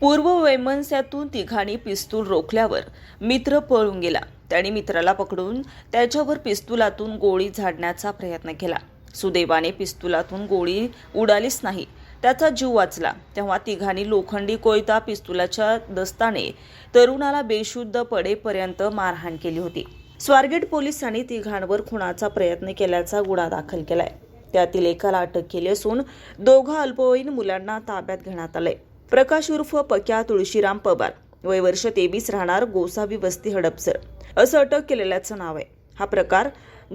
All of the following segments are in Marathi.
पूर्व वैमनस्यातून तिघांनी पिस्तूल रोखल्यावर मित्र पळून गेला. त्याने मित्राला पकडून त्याच्यावर पिस्तुलातून गोळी झाडण्याचा प्रयत्न केला. सुदैवाने पिस्तुलातून गोळी उडालीच नाही. त्याचा जीव वाचला. तेव्हा तिघांनी लोखंडी कोयता पिस्तुलाच्या दस्ताने तरुणाला बेशुद्ध पडेपर्यंत मारहाण केली होती. स्वारगेट पोलिसांनी तिघांवर खुनाचा प्रयत्न केल्याचा गुन्हा दाखल केलाय. त्यातील एकाला अटक केली असून दोघा अल्पवयीन मुलांना ताब्यात घेण्यात आलंय. प्रकाश उर्फ पक्या तुळशीराम पवार. वय वर्ष तेवीस राहणार गोसावी वस्ती हडपसर. असं अटक केलेल्याचं नाव आहे. हा प्रकार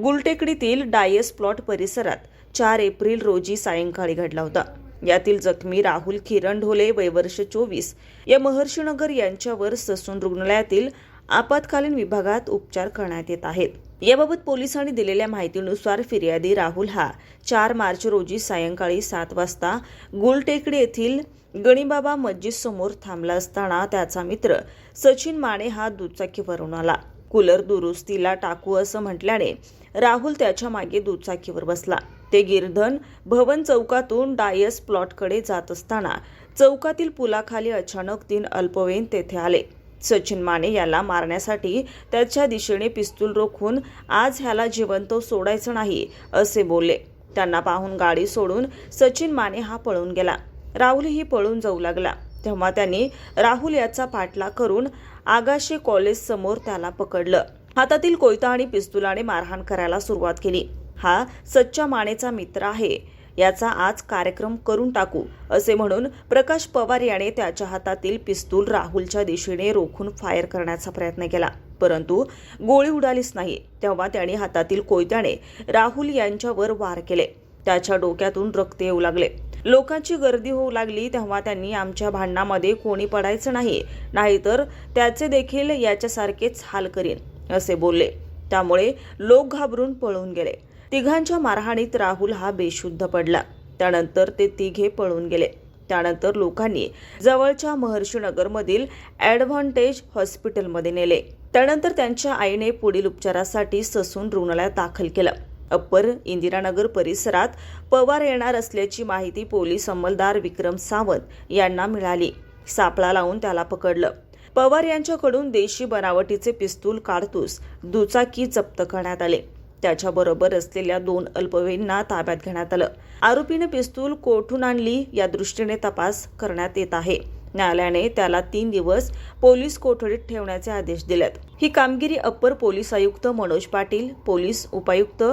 गुलटेकडीतील डायस प्लॉट परिसरात चार एप्रिल रोजी सायंकाळी घडला होता. यातील जखमी राहुल किरण ढोले वयवर्ष चोवीस या महर्षीनगर यांच्यावर ससून रुग्णालयातील आपत्कालीन विभागात उपचार करण्यात येत आहेत. याबाबत पोलिसांनी दिलेल्या माहितीनुसार फिर्यादी राहुल हा चार मार्च रोजी सायंकाळी सात वाजता गुलटेकडी येथील गणीबाबा मस्जिद समोर थांबला असताना त्याचा मित्र सचिन माने हा दुचाकीवरून आला. कूलर दुरुस्तीला टाकू असं म्हटल्याने राहुल त्याच्यामागे दुचाकीवर बसला. ते गिरधन भवन चौकातून डायस प्लॉटकडे जात असताना चौकातील पुलाखाली अचानक तीन अल्पवयीन तेथे आले. सचिन माने याला मारण्यासाठी त्याच्या दिशेने पिस्तूल रोखून आज ह्याला जिवंत सोडायचं नाही असे बोलले. त्यांना पाहून गाडी सोडून सचिन माने हा पळून गेला. राहुलही पळून जाऊ लागला. तेव्हा त्यांनी राहुल याचा पाठलाग करून आगाशे कॉलेज समोर त्याला पकडलं. हातातील कोयता आणि पिस्तुलाने मारहाण करायला सुरुवात केली. हा सच्चा मानेचा मित्र आहे. याचा आज कार्यक्रम करून टाकू असे म्हणून प्रकाश पवार याने त्याच्या हातातील पिस्तूल राहुलच्या दिशेने रोखून फायर करण्याचा प्रयत्न केला. परंतु गोळी उडालीच नाही तेव्हा त्याने हातातील कोयत्याने राहुल यांच्यावर वार केले. त्याच्या डोक्यातून रक्त येऊ लागले. लोकांची गर्दी होऊ लागली तेव्हा त्यांनी आमच्या भांडणामध्ये कोणी पडायचं नाही नाहीतर त्याचे देखील याच्यासारखेच हाल करीन असे बोलले. त्यामुळे लोक घाबरून पळून गेले. तिघांच्या मारहाणीत राहुल हा बेशुद्ध पडला. त्यानंतर ते तिघे पळून गेले. त्यानंतर लोकांनी जवळच्या महर्षीनगरमधील ॲडव्हान्टेज हॉस्पिटलमध्ये नेले. त्यानंतर त्यांच्या आईने पुढील उपचारासाठी ससून रुग्णालयात दाखल केलं. अप्पर इंदिरानगर परिसरात पवार येणार असल्याची माहिती पोलीस अंमलदार विक्रम सावंत यांना मिळाली. सापळा लावून त्याला पकडलं. पवार यांच्याकडून देशी बनावटीचे पिस्तूल काडतूस दुचाकी जप्त करण्यात आले. त्याच्याबरोबर असलेल्या दोन अल्पवयींना ताब्यात घेण्यात आलं. आरोपीने पिस्तूल कोठून आणली या दृष्टीने तपास करण्यात येत आहे. न्यायालयाने त्याला तीन दिवस पोलीस कोठडीत ठेवण्याचे आदेश दिलेत. ही कामगिरी अप्पर पोलीस आयुक्त मनोज पाटील पोलीस उपायुक्त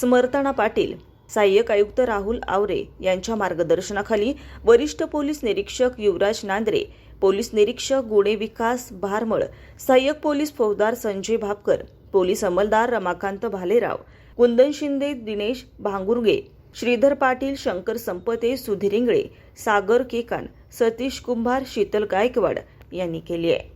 स्मर्तना पाटील सहाय्यक आयुक्त राहुल आवरे यांच्या मार्गदर्शनाखाली वरिष्ठ पोलीस निरीक्षक युवराज नांद्रे पोलीस निरीक्षक गुणे विकास भारमळ सहाय्यक पोलीस फौजदार संजय भापकर पोलीस अंमलदार रमाकांत भालेराव कुंदन शिंदे दिनेश भांगुर्गे श्रीधर पाटील शंकर संपते सुधीर इंगळे सागर केकान सतीश कुंभार शीतल गायकवाड यांनी केली आहे.